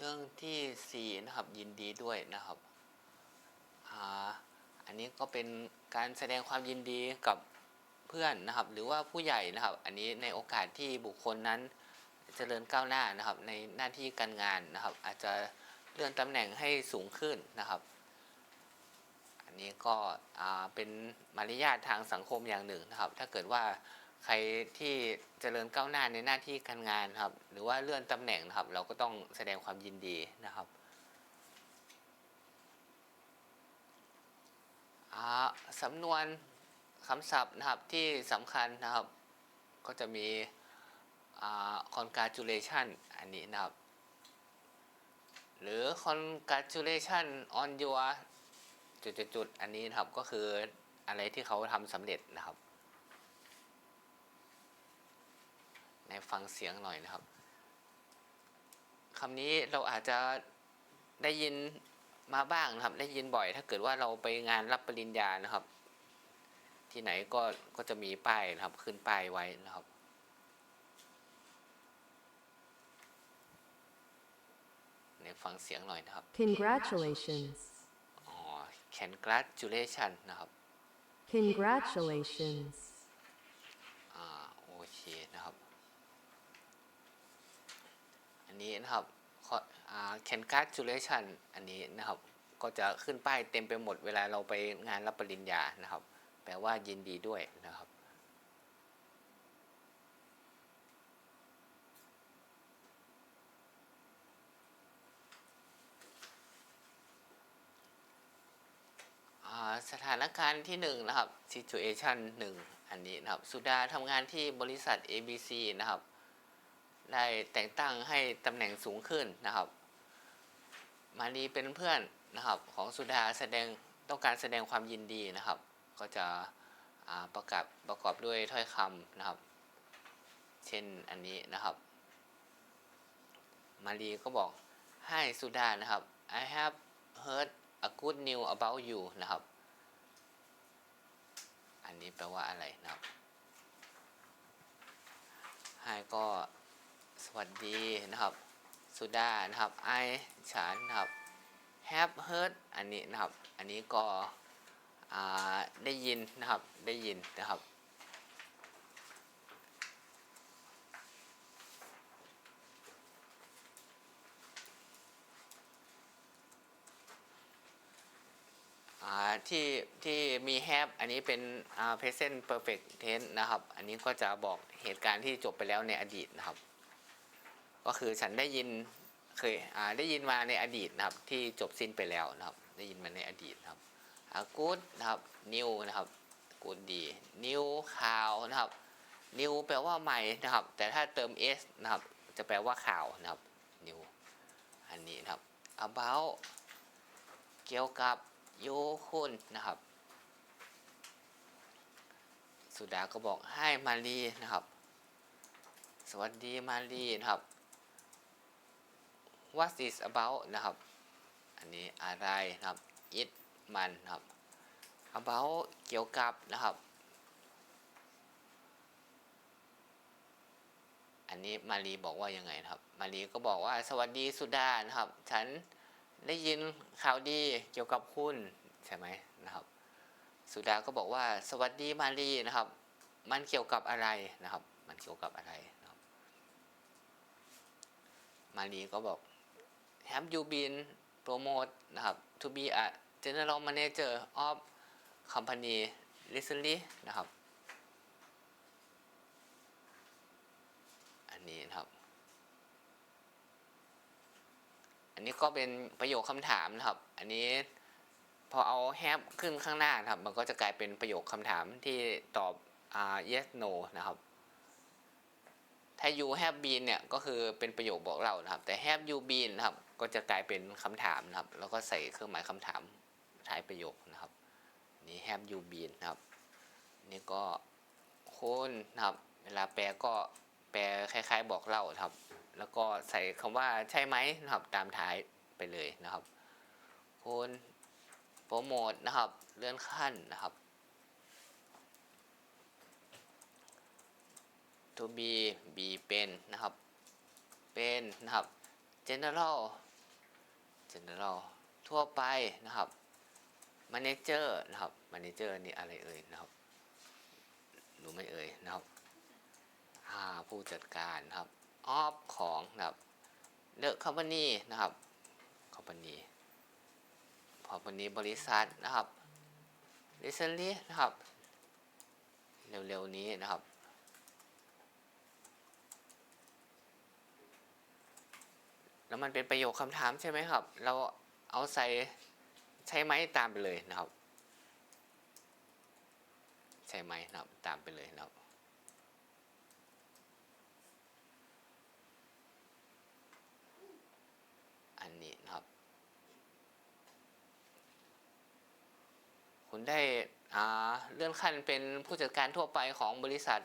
เรื่องที่สี่นะครับยินดีด้วยนะครับอ่าอันนี้ก็เป็นการแสดงความยินดีกับเพื่อนนะครับ หรือว่าผู้ใหญ่นะครับ อันนี้ในโอกาสที่บุคคลนั้นเจริญก้าวหน้านะครับ ในหน้าที่การงานนะครับ อาจจะเลื่อนตำแหน่งให้สูงขึ้นนะครับ อันนี้ก็อ่าเป็นมารยาททางสังคมอย่างหนึ่งนะครับ ถ้าเกิดว่า ใครที่เจริญก้าวหน้าในหน้าที่การงานครับ หรือว่าเลื่อนตำแหน่งนะครับ เราก็ต้องแสดงความยินดีนะครับอ่าสำนวนคำศัพท์นะครับที่สำคัญนะครับ ก็จะมีอ่า congratulation อันนี้นะครับ หรือ congratulation on your จุดๆอันนี้นะครับก็คืออะไรที่เขาทำสำเร็จนะครับ ใน ฟังเสียงหน่อยนะครับคำนี้เราอาจจะได้ยินมาบ้างนะครับ ได้ยินบ่อย ถ้าเกิดว่าเราไปงานรับปริญญานะครับ ที่ไหนก็ก็จะมีป้ายนะครับ ขึ้นป้ายไว้นะครับในฟังเสียงหน่อยนะครับ Congratulations. อ๋อ congratulation นะครับ Congratulations. อ่าโอเคนะครับ อั นี้นะครับข้ออ่า congratulation อันนี้นะครับ ก็จะขึ้นป้ายเต็มไปหมดเวลาเราไปงานรับปริญญานะครับ แปลว่ายินดีด้วยนะครับสถานการณ์ที่หนึ่งนะครับ situation หนึ่งอันนี้นะครับ สุดาทำงานที่บริษัท ABC นะครับ ได้แต่งตั้งให้ตำแหน่งสูงขึ้นนะครับ มารีเป็นเพื่อนนะครับของสุดาแสดงต้องการแสดงความยินดีนะครับ ก็จะประกาศประกอบด้วยถ้อยคำนะครับ เช่นอันนี้นะครับ มารีก็บอกให้สุดานะครับ I have heard a good news about you นะครับ อันนี้แปลว่าอะไรนะครับให้ก็ สวัสดีนะครับสุดานะครับ I ฉันนะครับ have heard อันนี้นะครับ อันนี้ก็ได้ยินนะครับ ได้ยินนะครับ ที่ที่มี have อันนี้เป็น present perfect tense นะครับ อันนี้ก็จะบอกเหตุการณ์ที่จบไปแล้วในอดีตนะครับ ก็คือฉันได้ยินเคยได้ยินมาในอดีตนะครับ ที่จบสิ้นไปแล้วนะครับ ได้ยินมาในอดีตนะครับอ่า good นะครับ new นะครับ good ดี new ข่าวนะครับ new แปลว่าใหม่นะครับ แต่ถ้าเติม s นะครับ จะแปลว่าข่าวนะครับ new อันนี้นะครับ about เกี่ยวกับโยคุณนะครับ สุดาก็บอกให้มารีนะครับ สวัสดีมารีนะครับ what is about นะครับ อันนี้อะไรนะครับ it มันนะครับ about เกี่ยวกับนะครับ อันนี้มารีบอกว่ายังไงนะครับ มารีก็บอกว่าสวัสดีสุดานะครับ ฉันได้ยินข่าวดีเกี่ยวกับคุณใช่ไหมนะครับ สุดาก็บอกว่าสวัสดีมารีนะครับ มันเกี่ยวกับอะไรนะครับ มันเกี่ยวกับอะไรนะครับ มารีก็บอก Have you been promoted นะครับ to be a general manager of company recently นะครับ อันนี้นะครับ อันนี้ก็เป็นประโยคคำถามนะครับ อันนี้พอเอา have ขึ้นข้างหน้านะครับ มันก็จะกลายเป็นประโยคคำถามที่ตอบอ่า yes no นะครับถ้า you have been เนี่ยก็คือเป็นประโยคบอกเล่านะครับ แต่ have you been นะครับ ก็จะกลายเป็นคำถามนะครับ แล้วก็ใส่เครื่องหมายคำถามท้ายประโยคนะครับ นี่ have you been นะครับ นี่ก็คุณนะครับ เวลาแปลก็แปลคล้าย ๆ บอกเล่านะครับ แล้วก็ใส่คำว่าใช่ไหมนะครับ ตามท้ายไปเลยนะครับคุณโปรโมทนะครับ เลื่อนขั้นนะครับ to be be เป็นนะครับ เป็นนะครับ general general ทั่วไปนะครับ manager นะครับ manager นี่อะไรเอ่ยนะครับรู้ไม่เอ่ยนะครับอ่าผู้จัดการนะครับ of ของนะครับ the company นะครับ company company บริษัทนะครับ recently นะครับ เร็วๆนี้นะครับ แล้วมันเป็นประโยคคำถามใช่ไหมครับ เราเอาใส่ใช้ไหมตามไปเลยนะครับ ใช่ไหมนะครับตามไปเลยนะครับอันนี้นะครับ คุณได้อ่าเลื่อนขั้นเป็นผู้จัดการทั่วไปของบริษัท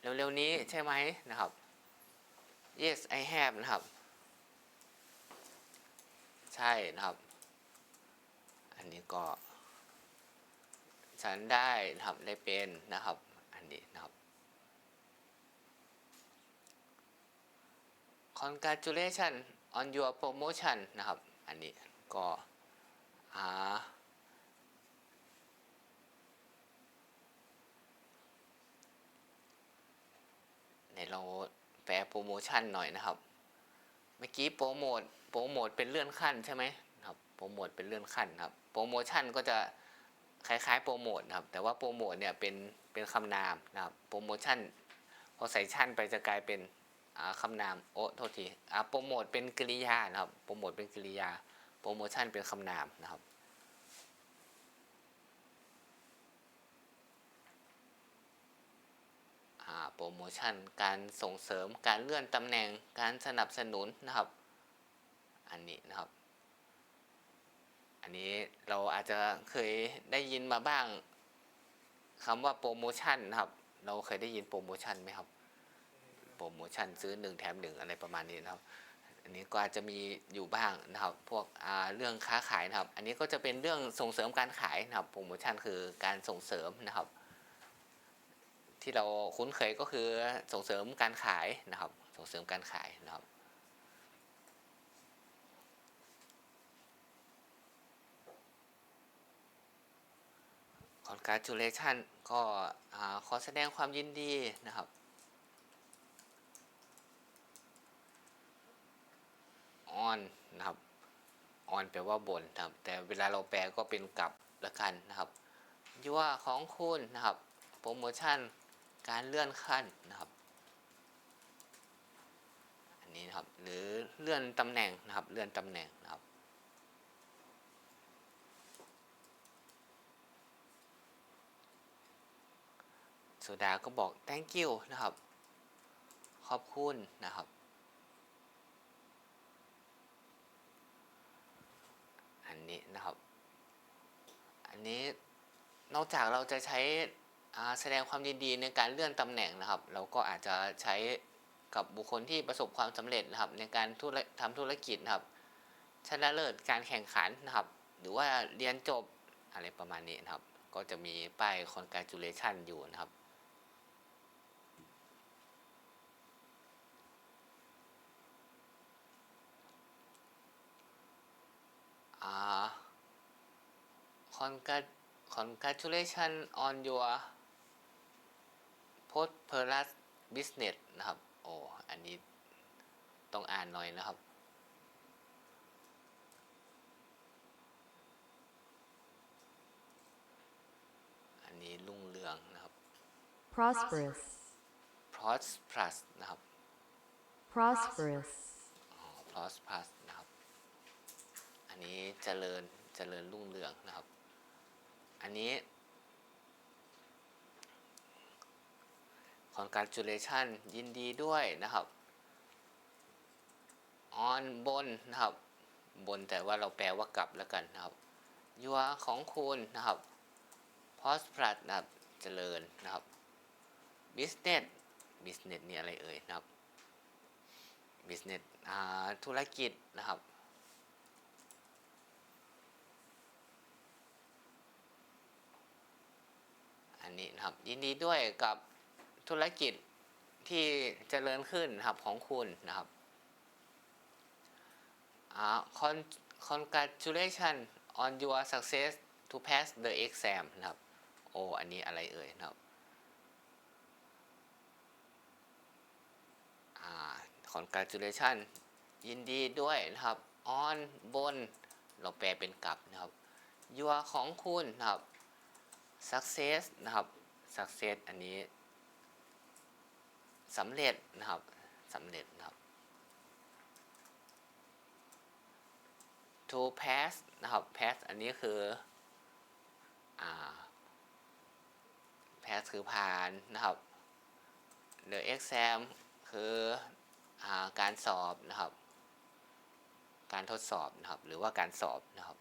เร็วๆนี้ใช่ไหมนะครับ yes I have นะครับ ใช่นะครับ อันนี้ก็ ฉันได้นะครับได้เป็นนะครับ อันนี้นะครับ congratulation on your promotion นะครับ อันนี้ก็อ่าในเรา ปลโปรโมชั่นหน่อยนะครับ เมื่อกี้โปรโมทโปรโมทเป็นเลื่อนขั้นใช่ไหมครับโปรโมทเป็นเลื่อนขั้นครับโปรโมชั่นก็จะคล้ายๆโปรโมทนะครับ แต่ว่าโปรโมทเนี่ยเป็นเป็นคำนามนะครับโปรโมชั่นพอใส่ชั่นไปจะกลายเป็นคำนามโอ้โทษทีโปรโมทเป็นกริยานะครับโปรโมทเป็นกริยาโปรโมชั่นเป็นคำนามนะครับ อ่าโปรโมชั่น การส่งเสริม การเลื่อนตำแหน่ง การสนับสนุนนะครับ อันนี้นะครับ อันนี้เราอาจจะเคยได้ยินมาบ้างคำว่าโปรโมชั่นนะครับ เราเคยได้ยินโปรโมชั่นไหมครับ โปรโมชั่นซื้อหนึ่งแถมหนึ่งอะไรประมาณนี้นะครับ อันนี้ก็อาจจะมีอยู่บ้างนะครับ พวกเรื่องค้าขายนะครับ อันนี้ก็จะเป็นเรื่องส่งเสริมการขายนะครับ โปรโมชั่นคือการส่งเสริมนะครับ ที่เราคุ้นเคยก็คือส่งเสริมการขายนะครับ ส่งเสริมการขายนะครับ congratulation ก็ขอแสดงความยินดีนะครับ on นนะครับ on แปลว่าบนนะครับ แต่เวลาเราแปลก็เป็นกลับละกันนะครับยั่วของคุณนะครับโปรโมชั่น การเลื่อนขั้นนะครับ อันนี้นะครับ หรือเลื่อนตำแหน่งนะครับ เลื่อนตำแหน่งนะครับโซดาก็บอก thank you นะครับ ขอบคุณนะครับ อันนี้นะครับ อันนี้นอกจากเราจะใช้ แสดงความยินดีในการเลื่อนตำแหน่งนะครับ เราก็อาจจะใช้กับบุคคลที่ประสบความสำเร็จนะครับ ในการธุรทำธุรกิจนะครับ ชนะเลิศการแข่งขันนะครับ หรือว่าเรียนจบอะไรประมาณนี้นะครับ ก็จะมีป้าย congratulation อยู่นะครับคอ่า congrat congratulation on your prosperous business นะครับ โอ้อันนี้ต้องอ่านหน่อยนะครับ อันนี้รุ่งเรืองนะครับ prosperous, prosperous นะครับ prosperous, อ๋อ prosperous นะครับ อันนี้เจริญเจริญรุ่งเรืองนะครับ อันนี้ congratulation ยินดีด้วยนะครับ on บนนะครับ บนแต่ว่าเราแปลว่ากลับแล้วกันนะครับ your ของคุณนะครับ prosperous นะครับเจริญนะครับ business business นี่อะไรเอ่ยนะครับ business อ่าธุรกิจนะครับ อันนี้นะครับยินดีด้วยกับ ธุรกิจที่เจริญขึ้นครับของคุณนะครับอ่า con congratulation on your success to pass the exam นะครับ โออันนี้อะไรเอ่ยนะครับอ่า congratulation ยินดีด้วยนะครับ on บน เราแปลเป็นกลับนะครับ your ของคุณนะครับ success นะครับ success อันนี้ สำเร็จนะครับสำเร็จนะครับ to pass นะครับ pass อันนี้คืออ่า pass คือผ่านนะครับ the exam คืออาการสอบนะครับ การทดสอบนะครับ หรือว่าการสอบนะครับ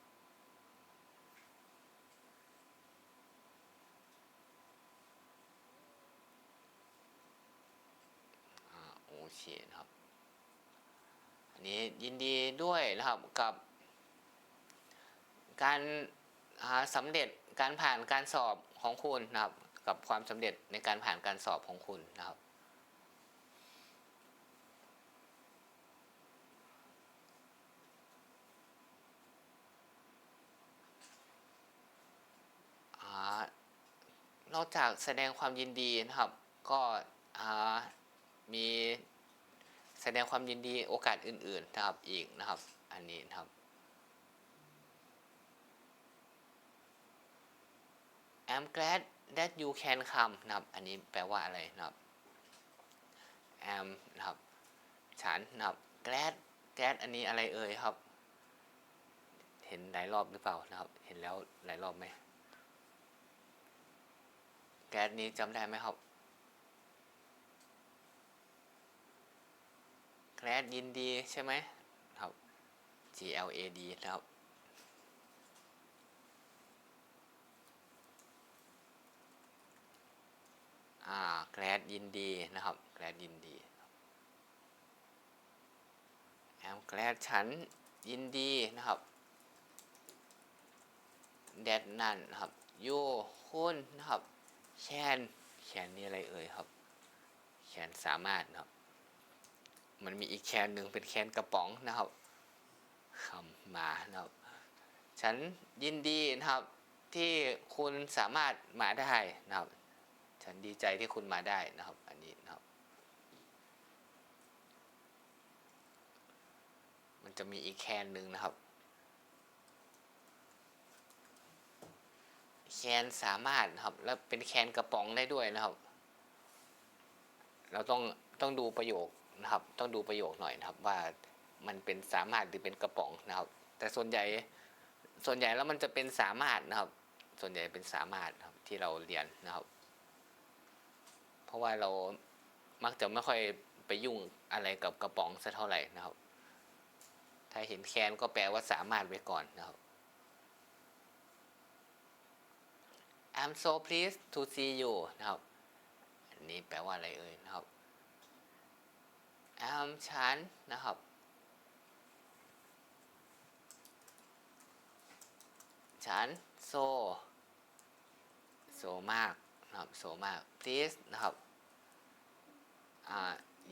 อ่าโอเคนะครับ อันนี้ยินดีด้วยนะครับกับ การอ่าสำเร็จการผ่านการสอบของคุณนะครับ กับความสำเร็จในการผ่านการสอบของคุณนะครับอ่านอกจากแสดงความยินดีนะครับ ก็มี แสดงความยินดีโอกาสอื่นๆนะครับอีกนะครับ อันนี้นะครับ I'm glad that you can come นะครับ อันนี้แปลว่าอะไรนะครับ am นะครับ ฉันนะครับ glad glad อันนี้อะไรเอ่ยครับ เห็นหลายรอบหรือเปล่านะครับ เห็นแล้วหลายรอบไหมแก๊สนี้จำได้ไหมครับ แก๊สยินดีใช่ไหมครับ G L A D นะครับอ่าแกลดยินดีนะครับแกลดยินดีแอมแกลดฉันยินดีนะครับแดดนั่นนะครับโยคุณนะครับแคนแคนนี่อะไรเอ่ยครับแคนสามารถนะครับ มันมีอีกแคนหนึ่งเป็นแคนกระป๋องนะครับคำมานะครับ ฉันยินดีนะครับที่คุณสามารถมาได้นะครับ ฉันดีใจที่คุณมาได้นะครับ อันนี้นะครับ มันจะมีอีกแคนหนึ่งนะครับ แคนสามารถนะครับ แล้วเป็นแคนกระป๋องได้ด้วยนะครับ เราต้องต้องดูประโยค นะครับ ต้องดูประโยคหน่อยนะครับว่ามันเป็นสามารถหรือเป็นกระป๋องนะครับ แต่ส่วนใหญ่ส่วนใหญ่แล้วมันจะเป็นสามารถนะครับ ส่วนใหญ่เป็นสามารถครับที่เราเรียนนะครับ เพราะว่าเรามักจะไม่ค่อยไปยุ่งอะไรกับกระป๋องสักเท่าไหร่นะครับ ถ้าเห็นแคนก็แปลว่าสามารถไว้ก่อนนะครับ I'm so pleased to see you นะครับ อันนี้แปลว่าอะไรเอ่ยนะครับ I'm ฉันนะครับฉัน so so มากนะครับ so มาก please นะครับ อ่า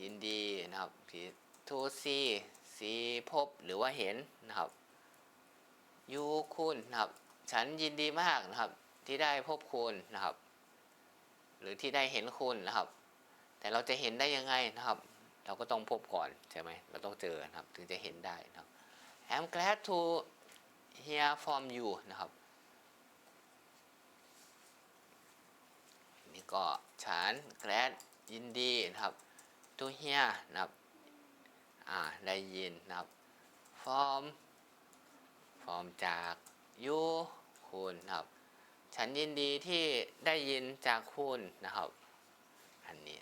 ยินดีนะครับ please to see see พบหรือว่าเห็นนะครับ you คุณนะครับ ฉันยินดีมากนะครับ ที่ได้พบคุณนะครับ หรือที่ได้เห็นคุณนะครับ แต่เราจะเห็นได้ยังไงนะครับ เราก็ต้องพบก่อนใช่ไหมเราต้องเจอนะครับถึงจะเห็นได้นะครับ I'm glad to hear from you นะครับนี่ก็ฉัน glad ยินดีนะครับ to hear นะครับอ่าได้ยินนะครับ from from จาก you คุณนะครับ ฉันยินดีที่ได้ยินจากคุณนะครับ อันนี้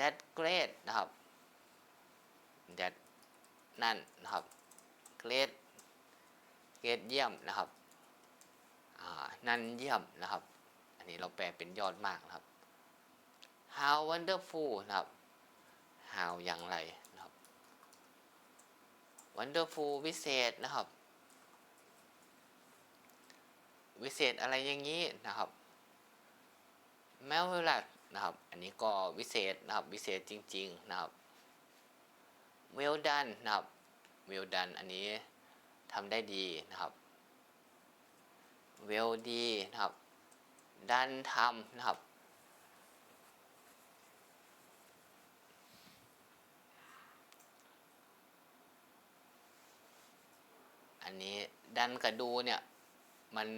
that great นะครับ that นั่นนะครับ great great เยี่ยมนะครับนั่นเยี่ยมนะครับ อันนี้เราแปลเป็นยอดมากนะครับ how wonderful นะครับ how อย่างไรนะครับ wonderful วิเศษนะครับ วิเศษอะไรอย่างนี้นะครับแมวลัด นะครับ อันนี้ก็วิเศษนะครับ วิเศษจริง ๆ นะครับ well done นะครับ well done อันนี้ทำได้ดีนะครับ well ดีนะครับ ดันทำนะครับ อันนี้ดันกับดูเนี่ย มัน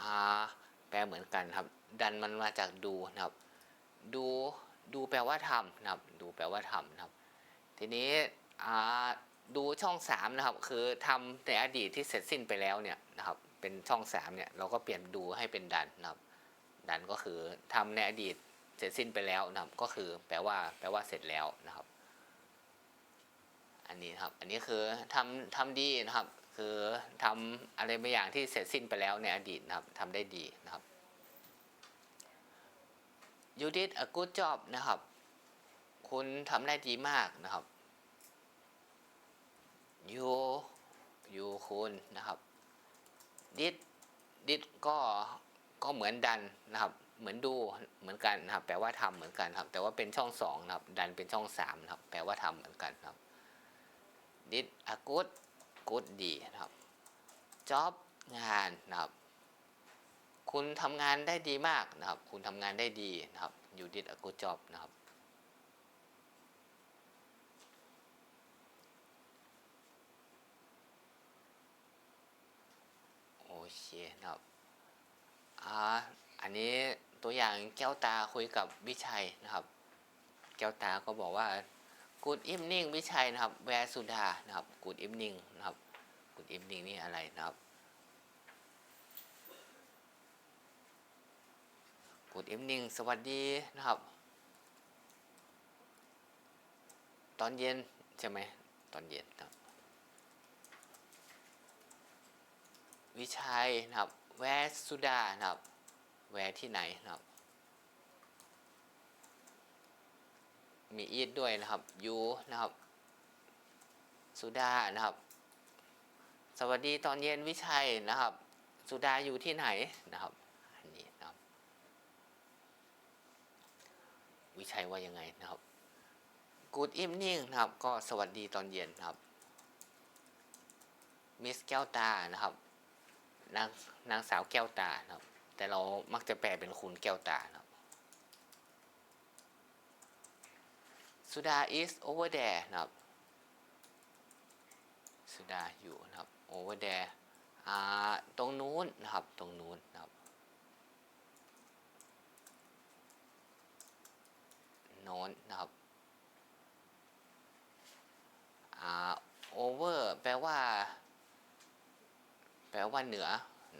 อ่าแปลเหมือนกันครับ ดันมันมาจากดูนะครับ ดูดูแปลว่าทำนะครับ ดูแปลว่าทำนะครับ ทีนี้ดูช่องสามนะครับ คือทำในอดีตที่เสร็จสิ้นไปแล้วเนี่ยนะครับ เป็นช่องสามเนี่ยเราก็เปลี่ยนดูให้เป็นดันนะครับ ดันก็คือทำในอดีตเสร็จสิ้นไปแล้วนะครับ ก็คือแปลว่าแปลว่าเสร็จแล้วนะครับ อันนี้นะครับ อันนี้คือทำทำดีนะครับ คือทำอะไรบางอย่างที่เสร็จสิ้นไปแล้วในอดีตนะครับทำได้ดีนะครับ you did a good job นะครับ คุณทำได้ดีมากนะครับ you you คุณนะครับ did did ก็ก็เหมือนดันนะครับ เหมือนดูเหมือนกันนะครับ แปลว่าทำเหมือนกันครับ แต่ว่าเป็นช่องสองนะครับ ดันเป็นช่องสามนะครับ แปลว่าทำเหมือนกันครับ did a good good ดีนะครับ job งานนะครับ คุณทำงานได้ดีมากนะครับ คุณทำงานได้ดีนะครับ you did a good job นะครับ โอเคนะครับ อ่า อันนี้ตัวอย่างแก้วตาคุยกับวิชัยนะครับ แก้วตาก็บอกว่า good evening วิชัยนะครับ where สุดานะครับ good evening นะครับ good evening นี่อะไรนะครับ good evening สวัสดีนะครับ ตอนเย็นใช่ไหมตอนเย็นนะครับ วิชัยนะครับ แวสุดานะครับ แวที่ไหนนะครับ มีอีทด้วยนะครับยูนะครับ สุดานะครับ สวัสดีตอนเย็นวิชัยนะครับ สุดาอยู่ที่ไหนนะครับ อันนี้นะครับ วิชัยว่ายังไงนะครับ Good evening นะครับ ก็สวัสดีตอนเย็นนะครับมิสแก้วตานะครับนางนางสาวแก้วตานะครับ แต่เรามักจะแปลเป็นคุณแก้วตานะครับสุดา is over there นะครับสุดาอยู่นะครับ over there อ่าตรงนู้นนะครับตรงนู้นนะครับ โน้นนะครับอ่า over แปลว่า แปลว่าเหนือ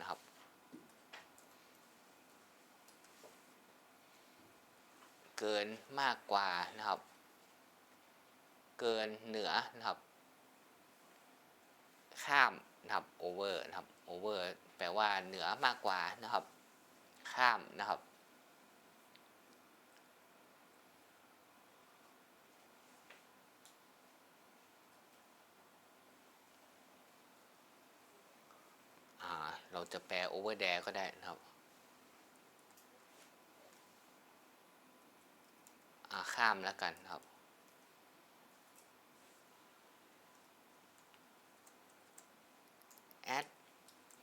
นะครับ เกินมากกว่านะครับ เกินเหนือนะครับ ข้ามนะครับ over นะครับ over แปลว่าเหนือมากกว่านะครับ ข้ามนะครับ อ่า เราจะแปล over there ก็ได้นะครับอาข้ามแล้วกันครับ add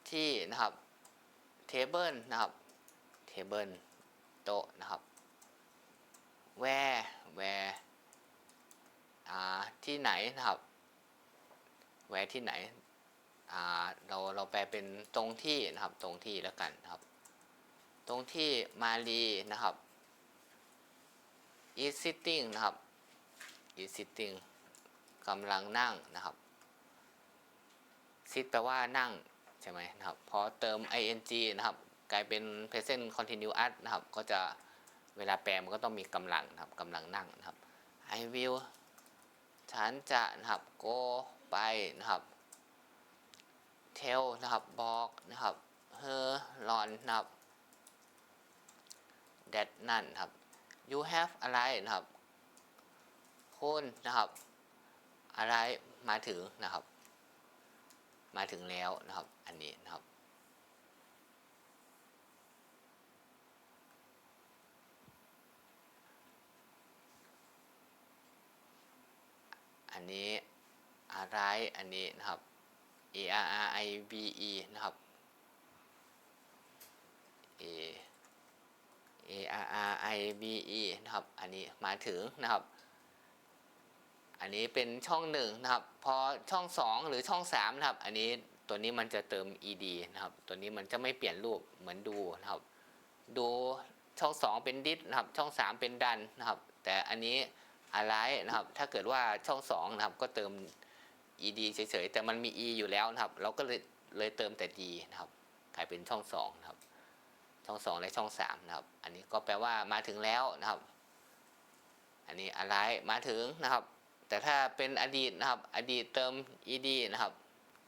ที่นะครับ table นะครับ table โต๊ะนะครับ where where อ่าที่ไหนนะครับ where ที่ไหน เราเราแปลเป็นตรงที่นะครับตรงที่แล้วกันนะครับ ตรงที่มารีนะครับ is sitting นะครับ is sitting กำลังนั่งนะครับ sit แปลว่านั่งใช่ไหมนะครับพอเติม ing นะครับ กลายเป็น present continuous นะครับ ก็จะเวลาแปลมันก็ต้องมีกำลังนะครับกำลังนั่งนะครับ I will ฉันจะนะครับ go ไปนะครับ tell นะครับบอกนะครับ her หลอนนะครับ that นั่นครับ you have อะไรนะครับคุณนะครับ อะไรมาถึงนะครับ มาถึงแล้วนะครับ อันนี้นะครับ อันนี้อะไรอันนี้นะครับ A R R I B E นะครับ A A R R I B E นะครับ อันนี้มาถึงนะครับ อันนี้เป็นช่องหนึ่งนะครับ พอช่องสองหรือช่องสามนะครับ อันนี้ตัวนี้มันจะเติม ed นะครับ ตัวนี้มันจะไม่เปลี่ยนรูปเหมือนดูนะครับ ดูช่องสองเป็นดิสนะครับ ช่องสามเป็นดันนะครับ แต่อันนี้อะไรนะครับ ถ้าเกิดว่าช่องสองนะครับ ก็เติม ed เฉยๆแต่มันมี e อยู่แล้วนะครับ เราก็เลยเลยเติมแต่ d นะครับกลายเป็นช่องสองนะครับ ช่องสองและช่องสามนะครับ อันนี้ก็แปลว่ามาถึงแล้วนะครับ อันนี้อะไรมาถึงนะครับ แต่ถ้าเป็นอดีตนะครับ อดีตเติม ed นะครับ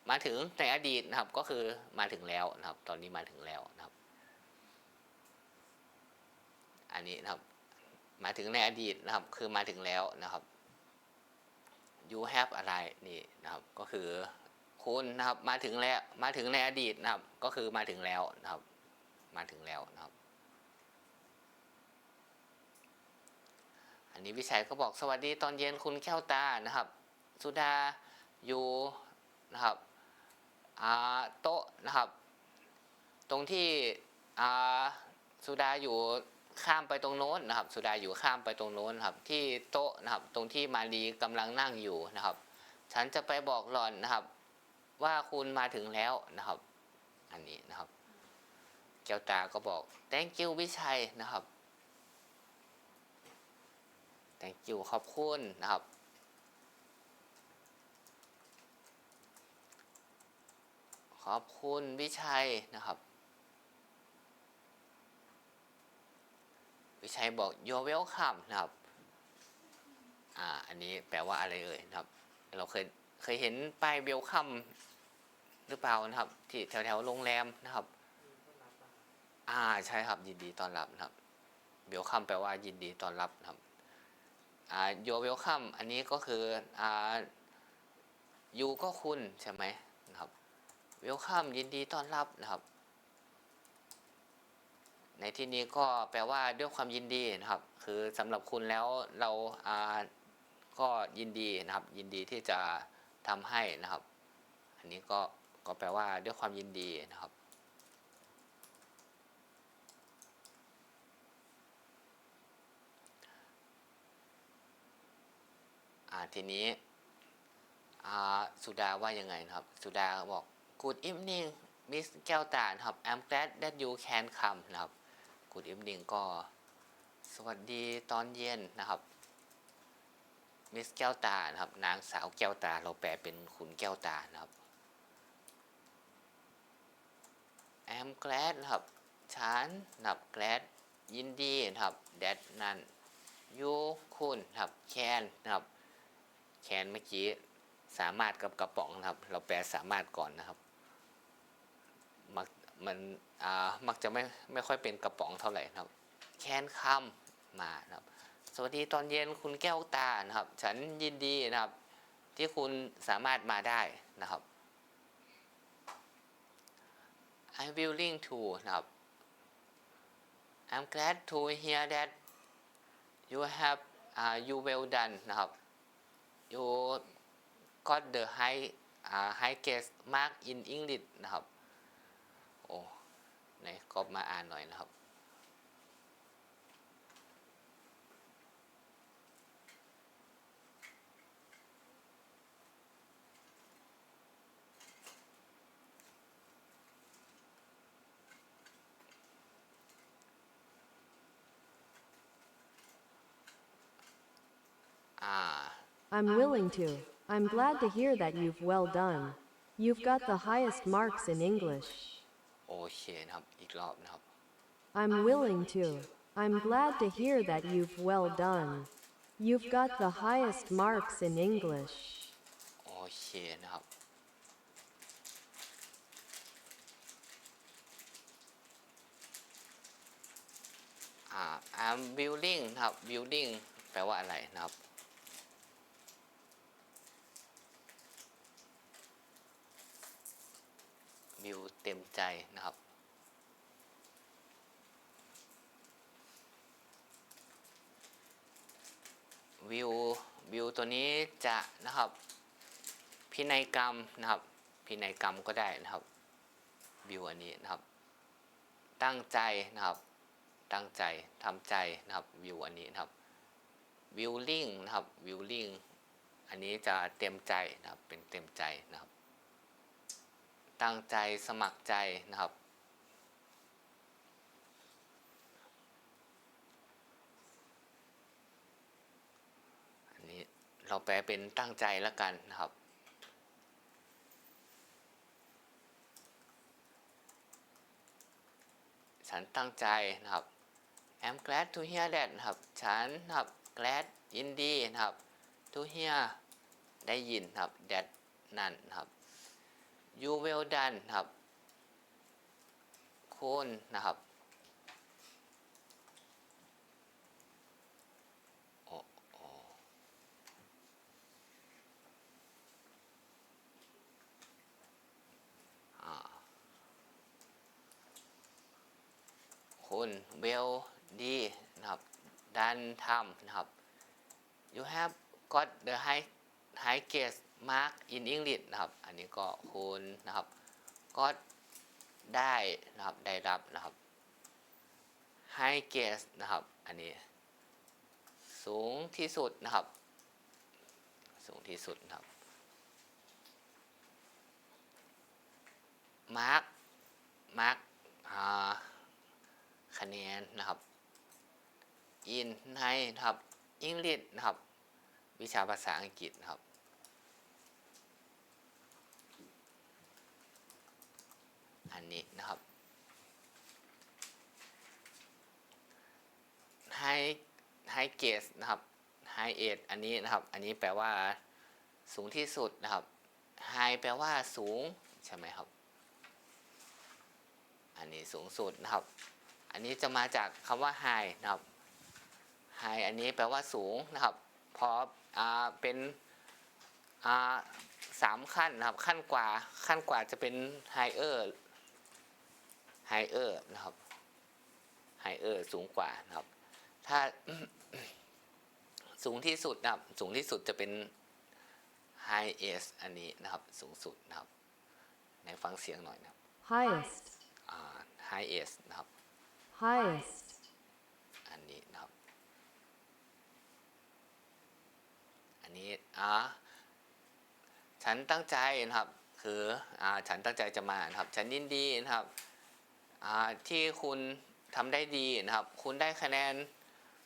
มาถึงในอดีตนะครับ ก็คือมาถึงแล้วนะครับ ตอนนี้มาถึงแล้วนะครับ อันนี้นะครับ มาถึงในอดีตนะครับ คือมาถึงแล้วนะครับ you have อะไรนี่นะครับก็คือคุณนะครับมาถึงแล้วมาถึงในอดีตนะครับ ก็คือมาถึงแล้วนะครับ มาถึงแล้วนะครับ อันนี้วิชัยก็บอกสวัสดีตอนเย็นคุณแก้วตานะครับ สุดาอยู่นะครับโต๊ะนะครับ ตรงที่สุดาอยู่ ข้ามไปตรงโน้นนะครับ สุดาอยู่ข้ามไปตรงโน้นครับ ที่โต๊ะนะครับ ตรงที่มารีกำลังนั่งอยู่นะครับ ฉันจะไปบอกหล่อนนะครับ ว่าคุณมาถึงแล้วนะครับ อันนี้นะครับ แก้วตาก็บอก thank you วิชัยนะครับ thank you ขอบคุณนะครับขอบคุณวิชัยนะครับ วิชัยบอก you're welcome นะครับ อ่า อันนี้แปลว่าอะไรเอ่ยนะครับ เราเคยเคยเห็นป้าย welcome หรือเปล่านะครับ ที่แถวแถวๆโรงแรมนะครับ อ่า ใช่ครับยินดีต้อนรับนะครับ welcome แปลว่ายินดีต้อนรับนะครับ อ่า you're welcome อันนี้ก็คือ อ่า you ก็คุณใช่ไหมนะครับ welcome ยินดีต้อนรับนะครับ ในที่นี้ก็แปลว่าด้วยความยินดีนะครับ คือสำหรับคุณแล้วเราอ่าก็ยินดีนะครับ ยินดีที่จะทำให้นะครับ อันนี้ก็ก็แปลว่าด้วยความยินดีนะครับอ่าทีนี้อ่าสุดาว่ายังไงครับ สุดาบอก Good evening Miss แก้วตานครับ I'm glad that you can come นะครับ Good evening ก็สวัสดีตอนเย็นนะครับมิสแก้วตานะครับ นางสาวแก้วตาเราแปลเป็นคุณแก้วตานะครับ I'm glad นะครับฉันนับ glad ยินดีนะครับ that นั่น you คุณนะครับ can นะครับ can เมื่อกี้สามารถกับกระป๋องนะครับ เราแปลสามารถก่อนนะครับ มันอ่ามักจะไม่ไม่ค่อยเป็นกระป๋องเท่าไหร่นะครับ แคนคำมานะครับ สวัสดีตอนเย็นคุณแก้วตานะครับ ฉันยินดีนะครับ ที่คุณสามารถมาได้นะครับ I'm willing to นะครับ I'm glad to hear that you have uh, you well done นะครับ you got the high uh, highest mark in English นะครับ ไหนก็มาอ่านหน่อยนะครับ อ่า I'm willing to. I'm glad to hear that you've well done. You've got the highest marks in English. โอเคนะครับ อีกรอบนะครับ I'm willing to. I'm glad to hear that you've well done. You've got the highest marks in English. โอเคนะครับ อ่า I'm willing นะครับ willing แปลว่าอะไรนะครับ เต็มใจนะครับ วิววิวตัวนี้จะนะครับ พินัยกรรมนะครับ พินัยกรรมก็ได้นะครับ วิวอันนี้นะครับ ตั้งใจนะครับ ตั้งใจทำใจนะครับวิวอันนี้นะครับวิวลิ่งนะครับวิวลิ่งอันนี้จะเต็มใจนะครับเป็นเต็มใจนะครับ ตั้งใจสมัครใจนะครับ อันนี้เราแปลเป็นตั้งใจแล้วกันนะครับฉันตั้งใจนะครับ I'm glad to hear that นะครับ ฉันนะครับ glad ยินดีนะครับ to hear ได้ยินนะครับ that นั่นนะครับ you well done ครับคุณนะครับคุณ well ดีนะครับดันทำนะครับ you have got the high high grade mark in English นะครับ อันนี้ก็คุณนะครับ ก็ได้นะครับได้รับนะครับ high grade นะครับ อันนี้ สูงที่สุดนะครับ สูงที่สุดนะครับ mark mark อ่าคะแนนนะครับ in ในนะครับ English นะครับ วิชาภาษาอังกฤษนะครับ อั นี้นะครับ high high grade นะครับ high age อันนี้นะครับ อันนี้แปลว่า สูงที่สุดนะครับ high แปลว่าสูงใช่ไหมครับ อันนี้สูงสุดนะครับ อันนี้จะมาจากคำว่า high นะครับ high อันนี้แปลว่าสูงนะครับพออ่าเป็นอ่าสามขั้นนะครับ ขั้นกว่าขั้นกว่าจะเป็น higher higher นะครับ higher สูงกว่านะครับ ถ้าสูงที่สุดนะครับ สูงที่สุดจะเป็น highest อันนี้นะครับ สูงสุดนะครับ ในฟังเสียงหน่อยนะครับ highest, อ่า highest นะครับ highest, อันนี้นะครับ อันนี้อ่าฉันตั้งใจนะครับ คืออ่าฉันตั้งใจจะมานะครับ ฉันยินดีนะครับอ่า ที่คุณทำได้ดีนะครับ คุณได้คะแนน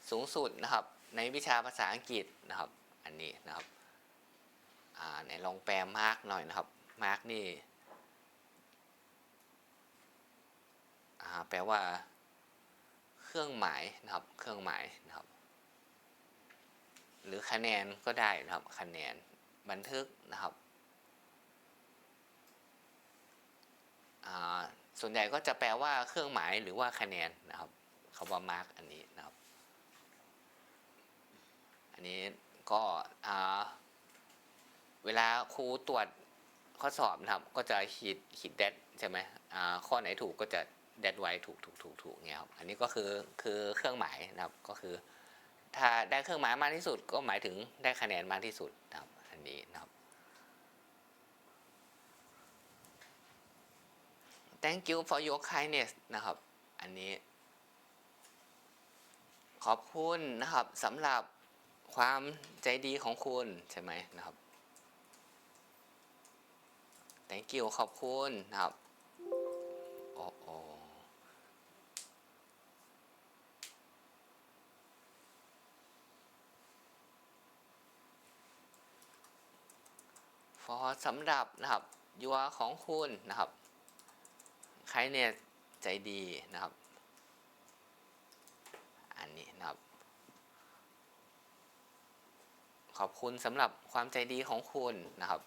สูงสุดนะครับ ในวิชาภาษาอังกฤษนะครับ อันนี้นะครับอ่าในลองแปลมาร์กหน่อยนะครับ มาร์กนี่แปลว่า เครื่องหมายนะครับ เครื่องหมายนะครับ หรือคะแนนก็ได้นะครับ คะแนนบันทึกนะครับ ส่วนใหญ่ก็จะแปลว่าเครื่องหมายหรือว่าคะแนนนะครับคำว่า mark อันนี้นะครับ อันนี้ก็อ่าเวลาครูตรวจข้อสอบนะครับ ก็จะขีดขีดแดดใช่ไหมอ่าข้อไหนถูกก็จะแดดไว้ถูกถูกถูกถูกเงี้ยครับอันนี้ก็คือคือเครื่องหมายนะครับก็คือ ถ้าได้เครื่องหมายมากที่สุด ก็หมายถึงได้คะแนนมากที่สุดนะครับอันนี้นะครับ thank you for your kindness นะครับ อันนี้ ขอบคุณนะครับสำหรับความใจดีของคุณใช่ไหมนะครับ thank you ขอบคุณนะครับโอ้โอ for สำหรับนะครับ your ของคุณนะครับ ใครเนี่ยใจดีนะครับ อันนี้นะครับ ขอบคุณสำหรับความใจดีของคุณนะครับ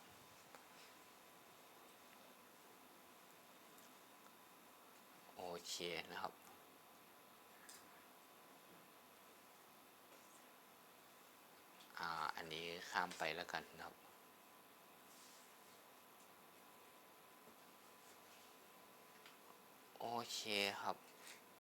โอเคนะครับอ่าอันนี้ข้ามไปแล้วกันนะครับ โอเคครับ